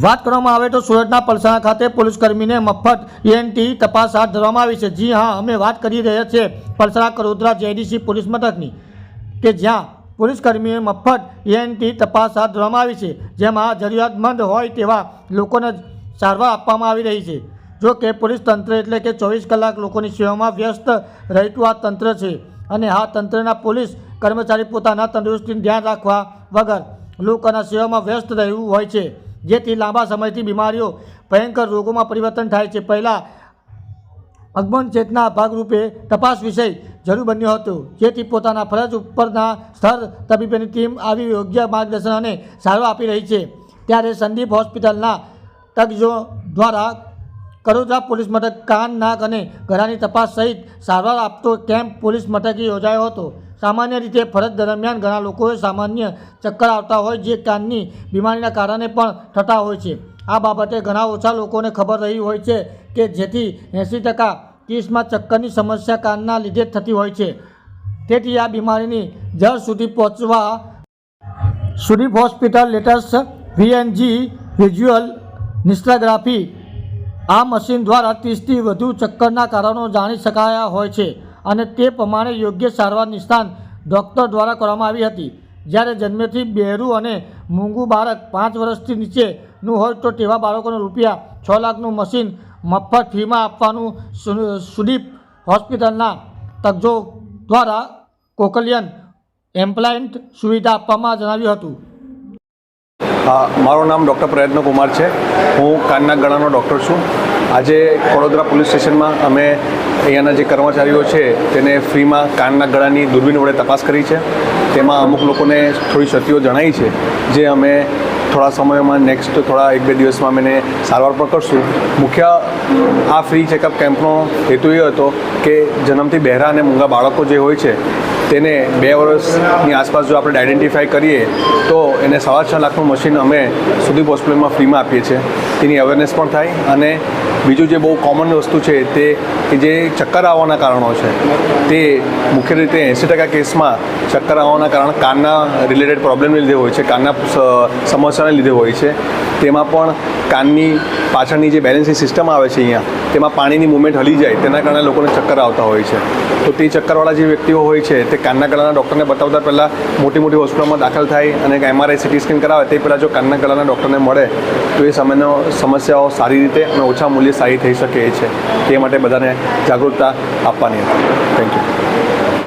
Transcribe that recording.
વાત કરવામાં આવે તો સુરતના પલસાણા ખાતે પોલીસ કર્મીને મફત એનટી તપાસ હાથ ધરવામાં આવી છે. જી હા, અમે વાત કરી રહ્યા છીએ પલસાણા કરોદરા જેડીસી પોલીસ મથકની કે જ્યાં પોલીસ કર્મીએ મફત એનટી તપાસ હાથ ધરવામાં આવી છે. જેમાં જરૂરિયાતમંદ હોય તેવા લોકોને સારવાર આપવામાં આવી રહી છે. જો કે પોલીસ તંત્ર એટલે કે ચોવીસ કલાક લોકોની સેવામાં વ્યસ્ત રહેતું આ તંત્ર છે અને આ તંત્રના પોલીસ કર્મચારી પોતાના તંદુરસ્તીનું ધ્યાન રાખવા વગર લોકોના સેવામાં વ્યસ્ત રહેવું હોય છે. જેથી લાંબા સમયથી બીમારીઓ ભયંકર રોગોમાં પરિવર્તન થાય છે. પહેલાં અગમન ચેતના ભાગરૂપે તપાસ વિષય જરૂર બન્યો હતો, જેથી પોતાના ફરજ ઉપરના સ્થળ તબીબોની ટીમ આવી યોગ્ય માર્ગદર્શન અને સારવાર આપી રહી છે. ત્યારે સંદીપ હોસ્પિટલના તજજો દ્વારા કડોદરા પોલીસ મથક, કાન, નાક અને ગળાની તપાસ સહિત સારવાર આપતો કેમ્પ પોલીસ મથકે યોજાયો હતો. સામાન્ય રીતે ફરજ દરમિયાન ઘણા લોકોએ સામાન્ય ચક્કર આવતા હોય જે કાનની બીમારીના કારણે પણ થતા હોય છે. આ બાબતે ઘણા ઓછા લોકોને ખબર રહી હોય છે કે જેથી એંસી ટકા કેસમાં ચક્કરની સમસ્યા કાનના લીધે થતી હોય છે. તેથી આ બીમારીની જળ સુધી પહોંચવા Sudeep hospital latest VNG visual નિસ્ટ્રાગ્રાફી આ મશીન દ્વારા ત્રીસથી વધુ ચક્કરના કારણો જાણી શકાયા હોય છે. અને તે પ્રમાણે યોગ્ય સારવાર નિષ્ણાત ડૉક્ટર દ્વારા કરવામાં આવી હતી. જ્યારે જન્મેથી બહેરું અને મૂંગું બાળક પાંચ વર્ષથી નીચેનું હોય તો તેવા બાળકોને રૂપિયા છ લાખનું મશીન મફત ફીમાં આપવાનું સુદીપ હોસ્પિટલના તજજો દ્વારા કોકલિયન એમ્પ્લાયન્ટ સુવિધા આપવામાં જણાવ્યું હતું. મારું નામ ડૉક્ટર પ્રયત્ન કુમાર છે. હું કાનના ગળાનો ડૉક્ટર છું. આજે વડોદરા પોલીસ સ્ટેશનમાં અમે અહીંયાના જે કર્મચારીઓ છે, તેને ફ્રીમાં કાનના ગળાની દૂરબીન વડે તપાસ કરી છે. તેમાં અમુક લોકોને થોડી ક્ષતિઓ જણાઈ છે, જે અમે થોડા સમયમાં નેક્સ્ટ થોડા એક બે દિવસમાં અમે સારવાર પણ કરશું. મુખ્ય આ ફ્રી ચેકઅપ કેમ્પનો હેતુ એ હતો કે જન્મથી બહેરા અને મૂંગા બાળકો જે હોય છે, તેને બે વર્ષની આસપાસ જો આપણે આઈડેન્ટિફાઈ કરીએ, તો એને સવા છ લાખનું મશીન અમે સુદીપ હોસ્પિટલમાં ફ્રીમાં આપીએ છીએ. તેની અવેરનેસ પણ થાય અને બીજું જે બહુ કોમન વસ્તુ છે તે કે જે ચક્કર આવવાના કારણો છે, તે મુખ્ય રીતે એંસી ટકા કેસમાં ચક્કર આવવાના કારણ કાનના રિલેટેડ પ્રોબ્લેમને લીધે હોય છે, કાનના સમસ્યાને લીધે હોય છે. તેમાં પણ કાનની પાછળની જે બેલેન્સિંગ સિસ્ટમ આવે છે અહીંયા, તેમાં પાણીની મુવમેન્ટ હલી જાય, તેના કારણે લોકોને ચક્કર આવતા હોય છે. તો તે ચક્કરવાળા જે વ્યક્તિઓ હોય છે, તે કાનના ગળાના ડૉક્ટરને બતાવતા પહેલાં મોટી મોટી હોસ્પિટલમાં દાખલ થાય અને એમઆરઆઈ સીટી સ્કેન કરાવે, તે પહેલાં જો કાનના ગળાના ડૉક્ટરને મળે, તો એ સમયનો સમસ્યાઓ સારી રીતે અને ઓછા મૂલ્યે સારી થઈ શકે છે. તે માટે બધાને જાગૃતતા આપવાની. હતી થેન્ક યુ